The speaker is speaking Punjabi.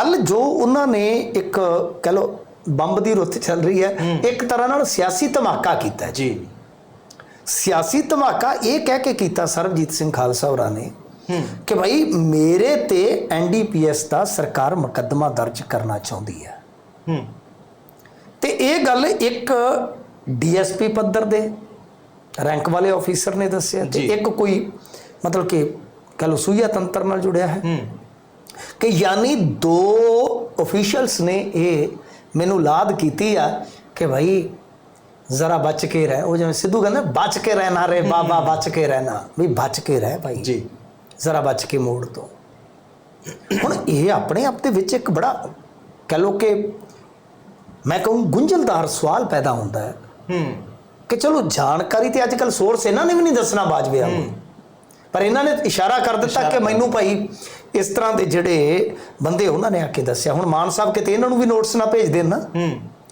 ਕੱਲ ਜੋ ਉਹਨਾਂ ਨੇ ਇੱਕ ਕਹ ਲੋ ਬੰਬ ਦੀ ਰੁੱਤ ਚੱਲ ਰਹੀ ਹੈ ਇੱਕ ਤਰ੍ਹਾਂ ਨਾਲ ਸਿਆਸੀ ਧਮਾਕਾ ਕੀਤਾ ਜੀ। ਸਿਆਸੀ ਧਮਾਕਾ ਇਹ ਕਹਿ ਕੇ ਕੀਤਾ ਸਰਬਜੀਤ ਸਿੰਘ ਖਾਲਸਾ ਹੋਰਾਂ ਨੇ ਕਿ ਭਾਈ ਮੇਰੇ ਤੇ ਐਨਡੀਪੀਐਸ ਦਾ ਸਰਕਾਰ ਮੁਕੱਦਮਾ ਦਰਜ ਕਰਨਾ ਚਾਹੁੰਦੀ ਹੈ। ਤੇ ਇਹ ਗੱਲ ਇੱਕ ਡੀਐਸਪੀ ਪੱਧਰ ਦੇ ਰੈਂਕ ਵਾਲੇ ਆਫੀਸਰ ਨੇ ਦੱਸਿਆ ਤੇ ਜੀ। ਇੱਕ ਕੋਈ ਮਤਲਬ ਕਿ ਕਹ ਲੋ ਸੂਈਆ ਤੰਤਰ ਨਾਲ ਜੁੜਿਆ ਹੂੰ। ਕਿ ਯਾਨੀ ਦੋ ਅਫੀਸ਼ੀਅਲਸ ਨੇ ਇਹ ਮੈਨੂੰ ਲਾਦ ਕੀਤੀ ਆ ਕਿ ਭਾਈ ਜ਼ਰਾ ਬਚ ਕੇ ਰਹਿ। ਉਹ ਜਿਵੇਂ ਸਿੱਧੂ ਕਹਿੰਦਾ ਬਚ ਕੇ ਰਹਿਣਾ ਰੇ ਬਾਬਾ ਬਚ ਕੇ ਰਹਿਣਾ। ਵੀ ਬਚ ਕੇ ਰਹਿ ਭਾਈ। ਜੀ। ਜ਼ਰਾ ਬਚ ਕੇ ਮੋੜ ਤੋਂ ਹੁਣ ਇਹ ਆਪਣੇ ਆਪ ਦੇ ਵਿੱਚ ਇੱਕ ਬੜਾ ਕਹ ਲੋ ਕਿ ਮੈਂ ਕਹੂੰ ਗੁੰਝਲਦਾਰ ਸਵਾਲ ਪੈਦਾ ਹੁੰਦਾ ਹੈ ਹੂੰ। ਕਿ ਚਲੋ ਜਾਣਕਾਰੀ ਤੇ ਅੱਜ ਕੱਲ ਸੋਰਸ ਇਹਨਾਂ ਨੇ ਵੀ ਨਹੀਂ ਦੱਸਣਾ ਬਾਜਵੇ ਆ ਪਰ ਇਹਨਾਂ ਨੇ ਇਸ਼ਾਰਾ ਕਰ ਦਿੱਤਾ ਕਿ ਮੈਨੂੰ ਭਾਈ ਇਸ ਤਰ੍ਹਾਂ ਦੇ ਜਿਹੜੇ ਬੰਦੇ ਉਹਨਾਂ ਨੇ ਆ ਕੇ ਦੱਸਿਆ। ਹੁਣ ਮਾਨ ਸਾਹਿਬ ਕਿਤੇ ਇਹਨਾਂ ਨੂੰ ਵੀ ਨੋਟਿਸ ਨਾ ਭੇਜ ਦੇਣ ਨਾ? ਹੂੰ।